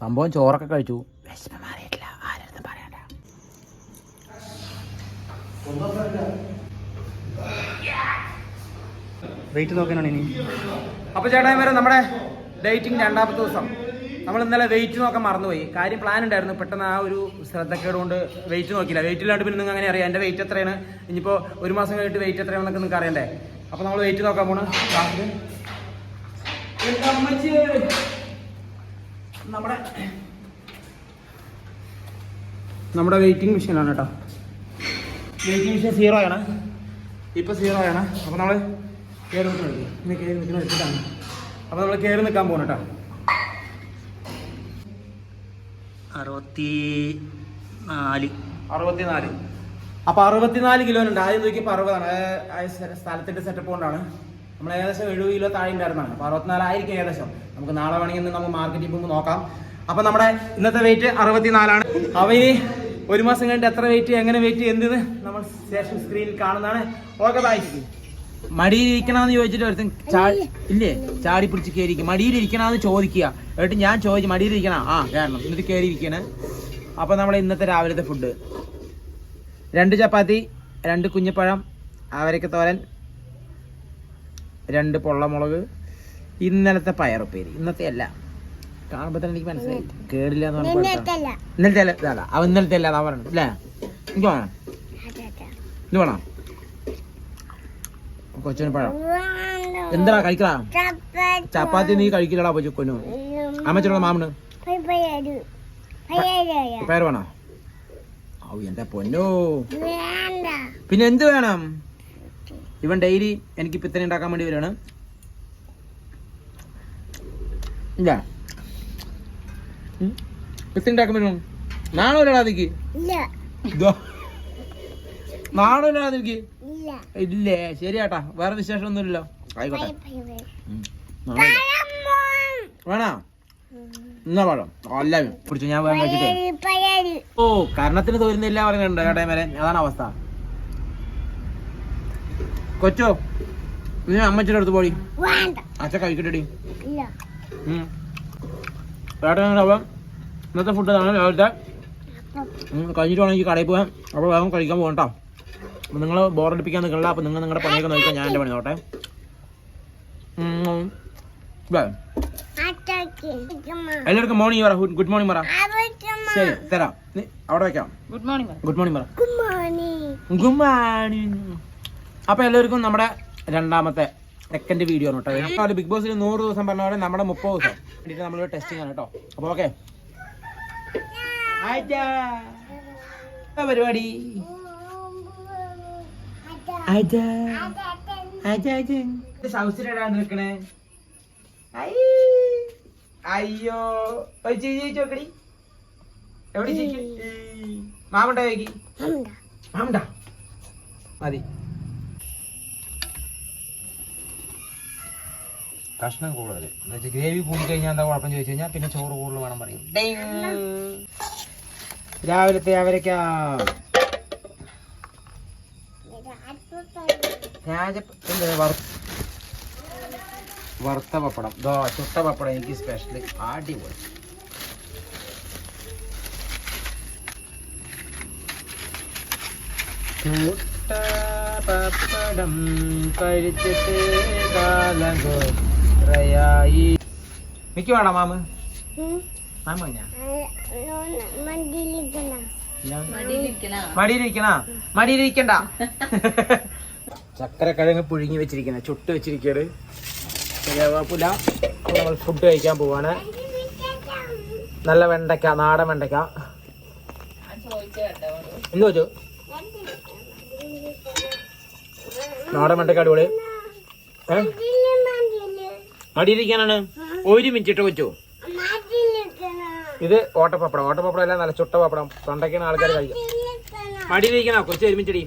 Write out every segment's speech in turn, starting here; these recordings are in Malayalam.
സംഭവം ചോറൊക്കെ കഴിച്ചു. വിശപ്പ് മാറിയിട്ടില്ല. ആരും പറയണ്ട. വെയിറ്റ് നോക്കാനാണ് ഇനി. അപ്പോൾ വരെ നമ്മുടെ ഡേറ്റിംഗ് രണ്ടാമത്തെ ദിവസം. നമ്മൾ ഇന്നലെ വെയിറ്റ് നോക്കാൻ മറന്നുപോയി. കാര്യം പ്ലാൻ ഉണ്ടായിരുന്നു. പെട്ടെന്ന് ആ ഒരു ശ്രദ്ധക്കേട് കൊണ്ട് വെയിറ്റ് നോക്കിയില്ല. വെയിറ്റ് ഇല്ലാണ്ട് പിന്നെ നിങ്ങൾ അങ്ങനെ അറിയാം. എന്റെ വെയിറ്റ് എത്രയാണ്? ഇനിയിപ്പോൾ ഒരു മാസം കഴിഞ്ഞിട്ട് വെയിറ്റ് എത്രയാണെന്നൊക്കെ നിങ്ങൾക്ക് അറിയണ്ടേ? അപ്പോൾ നമ്മൾ വെയിറ്റ് നോക്കാൻ പോണ്. ക്ലാസ്സിൽ നമ്മുടെ നമ്മുടെ വെയിറ്റിംഗ് മെഷീനാണ് കേട്ടോ. വെയിറ്റിംഗ് മെഷീൻ സീറോ ആണ്. ഇപ്പോൾ സീറോ ആണ്. അപ്പോൾ നമ്മൾ കയറി നിൽക്കണം ഇനി കയറി നിൽക്കുന്ന വെച്ചിട്ടാണ് അപ്പോൾ നമ്മൾ കയറി നിൽക്കാൻ പോകണം കേട്ടോ. അറുപത്തി നാല്. അറുപത്തിനാല്. അപ്പോൾ കിലോ ഉണ്ട് ആദ്യം നോക്കിയപ്പോൾ അറുപതാണ്. സ്ഥലത്തിന്റെ സെറ്റപ്പ് കൊണ്ടാണ്. നമ്മൾ ഏകദേശം എഴുപത് കിലോ താഴെ ഉണ്ടായിരുന്നതാണ്. അപ്പോൾ അറുപത്തിനാലായിരിക്കും ഏകദേശം. നമുക്ക് നാളെ വേണമെങ്കിൽ നമുക്ക് മാർക്കറ്റിൽ പോകുമ്പോൾ നോക്കാം. അപ്പോൾ നമ്മുടെ ഇന്നത്തെ വെയിറ്റ് അറുപത്തിനാലാണ്. അവന് ഒരു മാസം കഴിഞ്ഞിട്ട് എത്ര വെയിറ്റ് എങ്ങനെ വെയിറ്റ് എന്തെന്ന് നമ്മൾ ശേഷം സ്ക്രീനിൽ കാണുന്നതാണ്. ഓക്കെ ബൈ മടിയിലിരിക്കണമെന്ന് ചോദിച്ചിട്ട് ഒരുത്തൻ ചാ ഇല്ലേ? ചാടി പിടിച്ച് കയറിയിരിക്കും മടിയിലിരിക്കണമെന്ന് ചോദിക്കുക. എന്നിട്ട് ഞാൻ ചോദിച്ചു മടിയിലിരിക്കണം? ആ കാരണം എന്നിട്ട് കയറിയിരിക്കണേ അപ്പോൾ നമ്മൾ ഇന്നത്തെ രാവിലത്തെ ഫുഡ് രണ്ട് ചപ്പാത്തി രണ്ട് കുഞ്ഞിപ്പഴം അവരക്ക തോരൻ. രണ്ട് പൊള്ളമുളക് ഇന്നലത്തെ പയറുപ്പേരി ഇന്നത്തെ അല്ല. കാണുമ്പോൾ തന്നെ എനിക്ക് മനസ്സിലായി. കേടില്ല എന്ന് എടുത്തതാ. ഇന്നലത്തെ അല്ല. ഇതല്ല അവ ഇന്നലത്തെ അല്ല അതാ പറഞ്ഞത് അല്ലേ എനിക്ക് വേണം ഇത് വേണം കൊച്ചിന് പഴം. എന്താ കഴിക്കടാ ചപ്പാത്തി. നീ കഴിക്കില്ലടാ കൊച്ചു അമ്മച്ചോടാ മാമന്. പയർ വേണോ? ഔ എന്റെ പൊന്നോ. പിന്നെ എന്ത് വേണം? ഇവൻ ഡെയിലി എനിക്ക് പിത്തനെ ഉണ്ടാക്കാൻ വേണ്ടി വരികയാണ്. ഇല്ല പിത്തനെ ഉണ്ടാക്കാൻ അതിക്ക് അതിക്ക്? ഇല്ലേ. ശരിയാട്ടാ. വേറെ വിശേഷം ഒന്നുമില്ലല്ലോ ആയിക്കോട്ടെ വേണോ? എന്നാ പഴം. എല്ലാവരും പിടിച്ചു ഞാൻ വേഗം കഴിച്ചിട്ടേ. ഓ കർണത്തിന് തോരുന്നില്ല പറയുന്നുണ്ട് കേട്ടെ മേലെ അതാണ് അവസ്ഥ. കൊച്ചോ നീ അമ്മച്ചിയുടെ അടുത്ത് പോടി. അച്ഛ കഴിക്കട്ടെടി. ഉം. ചേട്ടാ അപ്പം ഇന്നത്തെ ഫുഡ് അതാണ് രാവിലത്തെ. കഴിഞ്ഞിട്ട് വേണമെങ്കിൽ കടയിൽ പോകാം അപ്പോൾ വേഗം കഴിക്കാൻ പോകട്ടോ അപ്പം നിങ്ങൾ ബോറടിപ്പിക്കാൻ നിൽക്കണില്ല അപ്പം നിങ്ങൾ നിങ്ങളുടെ പണിയൊക്കെ നോക്കിയാൽ ഞാൻ എന്റെ പണി നോട്ടെ. എല്ലാവർക്കും മോർണിംഗ് പറ. ഗുഡ് മോർണിംഗ് പറ. ശരി തരാം. നീ അവിടെ വെക്കാം ഗുഡ് മോർണിംഗ് ഗുഡ് മോർണിംഗ് പറ. ഗുഡ് മോർണിംഗ് അപ്പൊ എല്ലാവർക്കും നമ്മുടെ രണ്ടാമത്തെ സെക്കൻഡ് വീഡിയോ ആണ് കേട്ടോ. നമ്മൾ ബിഗ് ബോസിൽ നൂറ് ദിവസം പറഞ്ഞ പോലെ നമ്മുടെ മുപ്പത് ദിവസം വേണ്ടിയിട്ട് നമ്മൾ ടെസ്റ്റിംഗ് ആണ് കേട്ടോ. അപ്പൊ ഓക്കെ പരിപാടി? നിൽക്കണേ. അയ്യോ. ചോക്കടി എവിടെ മാമണ്ട. മാമണ്ട? മതി. കഷ്ണം കൂടുതൽ എന്താ വെച്ചാൽ ഗ്രേവി കൂടി കഴിഞ്ഞാൽ എന്താ കുഴപ്പം ചോദിച്ചു കഴിഞ്ഞാൽ പിന്നെ ചോറ് കൂടുതൽ വേണം പറയും. രാവിലത്തെ അവരൊക്കെ വറുത്ത പപ്പടം. ദോ ചുട്ട പപ്പടം എനിക്ക് സ്പെഷ്യൽ അടിപൊളി. ചുട്ട പപ്പടം കഴിച്ചിട്ട് കാലം കുറയായി മിക്ക വേണം മാമ്? മാമ മടിയിലിരിക്കണ. മടിയിലിരിക്കണ്ട. ചക്കര കിഴങ്ങ് പുഴുങ്ങി വെച്ചിരിക്കണ ചുട്ട് വെച്ചിരിക്കരുത് ശരിയാവാപ്പില്ല നമ്മൾ ഫുഡ് കഴിക്കാൻ പോവാണ്. നല്ല വെണ്ടയ്ക്ക നാടൻ വെണ്ടയ്ക്ക. എന്ത് വെച്ചു നാടൻ വെണ്ടയ്ക്ക അടിപൊളി. ഏ? മടിയിരിക്കാനാണ്? ഒരു മിനിറ്റ് ഇട്ട് വെച്ചു. ഇത് ഓട്ടപ്പപ്പടം. ഓട്ടപ്പപ്പടം അല്ല നല്ല ചുട്ട പപ്പടം. തൊണ്ടയ്ക്കാണ് ആൾക്കാർ കഴിക്കും. മടിയിലിരിക്കണ കൊച്ചു ഒരുമിച്ചടി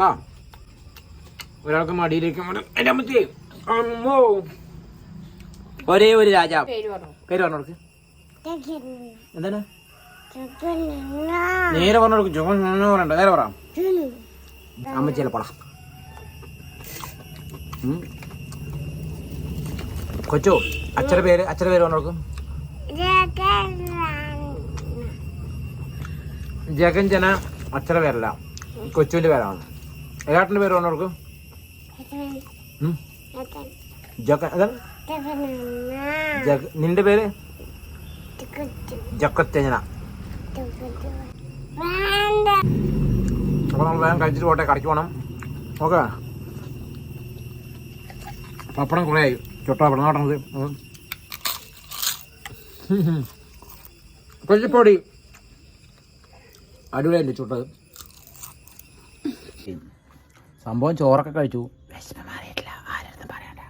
ആ. ഒരാൾക്ക് മടിയിലിരിക്കാൻ വേണം. എന്റെ അമ്മത്തി അമ്മോ. ഒരേ ഒരു രാജാ. പേര് പറഞ്ഞു. പേര് പറഞ്ഞോർക്ക് എന്താണ്? നേരെ പറഞ്ഞോർക്ക് ജോൺ പറയണ്ട. നേരെ പറ. അമ്മച്ചിയല്ല പട കൊച്ചു അച്ഛന്റെ പേര് അച്ഛന്റെ പേര് പറഞ്ഞോക്കും ജന അച്ഛന്റെ പേരല്ല കൊച്ചുവിന്റെ പേരാണ്. ഏട്ടന്റെ പേര് പറഞ്ഞോക്കും നിന്റെ പേര്? ജക്കത്തഞ്ജന അപ്പോൾ നമ്മൾ വേഗം കഴിച്ചിട്ട് പോട്ടെ കടയ്ക്ക് പോകണം ഓക്കെ പപ്പടം കുറേ ആയി. ചുട്ടാ പടം നടന്നത്. കൊച്ചിപ്പൊടി അടിപൊളിയല്ലേ ചുട്ടത്. സംഭവം ചോറൊക്കെ കഴിച്ചു. വിശപ്പ് മാറിയിട്ടില്ല. ആരും പറയണ്ട.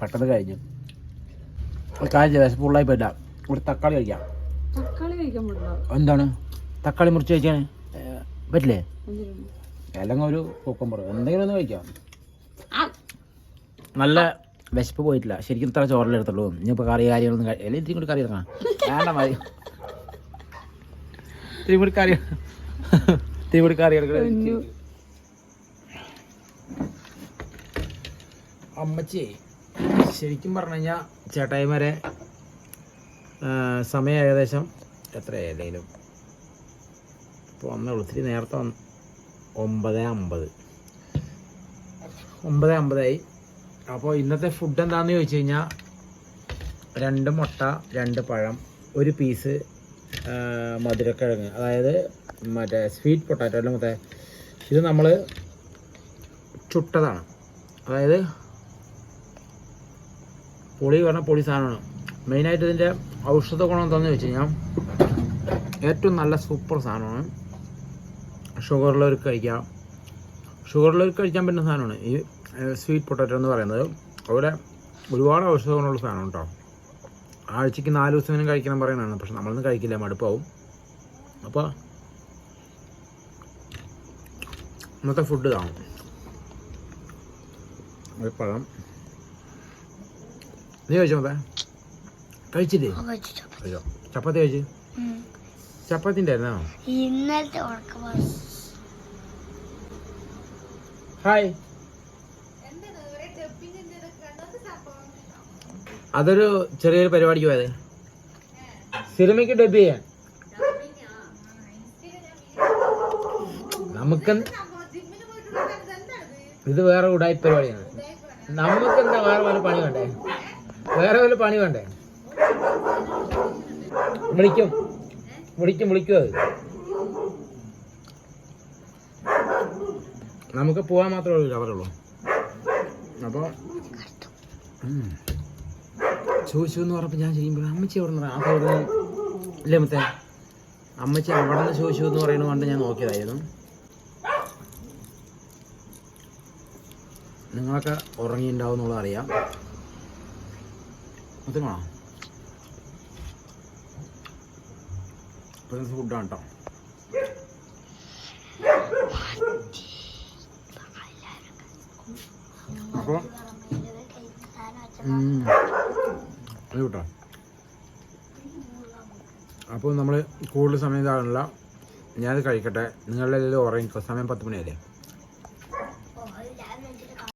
പെട്ടെന്ന് കഴിഞ്ഞു. കാര്യം ചെയ്യാം, വിശപ്പ് ഉള്ളായി പറ്റില്ല ഒരു തക്കാളി കഴിക്കാം. എന്താണ്? തക്കാളി മുറിച്ച് കഴിക്കാൻ പറ്റില്ലേ? അല്ലെങ്കിൽ ഒരു കുക്കമ്പർ എന്തെങ്കിലും ഒന്ന് കഴിക്കാം. നല്ല വിശപ്പ് പോയിട്ടില്ല. ശരിക്കും ഇത്ര ചോറല്ലേ എടുത്തുള്ളൂ ഇനിയിപ്പോൾ കറി കാര്യങ്ങളൊന്നും അല്ലെങ്കിൽ ഇത്തിരി കൂടി കറി ഇറങ്ങാം വേണ്ട മതി. ഇത്തിരി കൂടി കറി ഇത്തിരി കൂടി കറി എടുക്കണം. അമ്മച്ചി ശരിക്കും പറഞ്ഞു കഴിഞ്ഞാൽ ചേട്ടായിമാരെ സമയം ഏകദേശം എത്രയായാലും ഇപ്പോൾ വന്നേ ഒത്തിരി നേരത്തെ വന്ന്. ഒമ്പത് അമ്പത്. ഒമ്പത് അമ്പതായി. അപ്പോൾ ഇന്നത്തെ ഫുഡ് എന്താണെന്ന് ചോദിച്ചു കഴിഞ്ഞാൽ രണ്ട് മുട്ട രണ്ട് പഴം ഒരു പീസ് മധുരക്കിഴങ്ങ്. അതായത് മറ്റേ സ്വീറ്റ് പൊട്ടാറ്റോ അല്ല മറ്റേ? ഇത് നമ്മൾ ചുട്ടതാണ്. അതായത് പൊളി പറഞ്ഞ പൊളി സാധനമാണ്. മെയിനായിട്ട് ഇതിന്റെ ഔഷധ ഗുണം എന്താണെന്ന് വെച്ച് കഴിഞ്ഞാൽ ഏറ്റവും നല്ല സൂപ്പർ സാധനമാണ് ഷുഗറുള്ളവർക്ക് കഴിക്കാം. ഷുഗറുള്ളവർക്ക് കഴിക്കാൻ പറ്റുന്ന സാധനമാണ്. ഈ സ്വീറ്റ് പൊട്ടറ്റോ എന്ന് പറയുന്നത് അവിടെ ഒരുപാട് ഔഷധ ഗുണമുള്ള സാധനം കേട്ടോ ആഴ്ചയ്ക്ക് നാല് ദിവസം കഴിക്കണം പറയുന്നതാണ്. പക്ഷെ നമ്മളൊന്നും കഴിക്കില്ല മടുപ്പാവും. അപ്പോൾ ഇന്നത്തെ ഫുഡ് ഇതാണ്. ഒരു പഴം. നീ കഴിച്ചോ മതേ കഴിച്ചില്ലേ? കഴിച്ചോ ചപ്പാത്തി. കഴിച്ച്? ചപ്പാത്തി ഉണ്ടായിരുന്നോ ഇന്നത്തെ ഹായ് അതൊരു ചെറിയൊരു പരിപാടിക്ക് പോയത്. സിനിമയ്ക്ക് ഡബ് ചെയ്യാൻ. നമുക്ക് ഇത് വേറെ ഉടായി പരിപാടിയാണ്. നമുക്ക് എന്താ വേറെ വല്ല പണി വേണ്ടേ? വേറെ വല്ല പണി വേണ്ടേ? വിളിക്കും. വിളിക്കും വിളിക്കും അത്. നമുക്ക് പോകാൻ മാത്രമേ ഉള്ളൂ അവരുള്ളൂ അപ്പോൾ ചോദിച്ചു എന്ന് പറഞ്ഞപ്പോൾ ഞാൻ ചെയ്യുമ്പോൾ അമ്മച്ചി അവിടെ നിന്ന്? ആ സൈഡിൽ ഇല്ലേ മറ്റേ അമ്മച്ചി അവിടെ നിന്ന് ചോദിച്ചു എന്ന് പറയുന്നത് കൊണ്ട് ഞാൻ നോക്കിയതായിരുന്നു. നിങ്ങളൊക്കെ ഉറങ്ങിയിട്ടുണ്ടാവും എന്നുള്ളത് അറിയാം. മൊത്തം ഇപ്പോഴത്തെ ഫുഡാണ് കേട്ടോ അപ്പോൾ കേട്ടോ. അപ്പോൾ നമ്മൾ കൂടുതൽ സമയം ഇതാണല്ല ഞാനത് കഴിക്കട്ടെ. നിങ്ങളുടെ ഉറങ്ങിക്കോ. സമയം പത്ത് മണിയല്ലേ?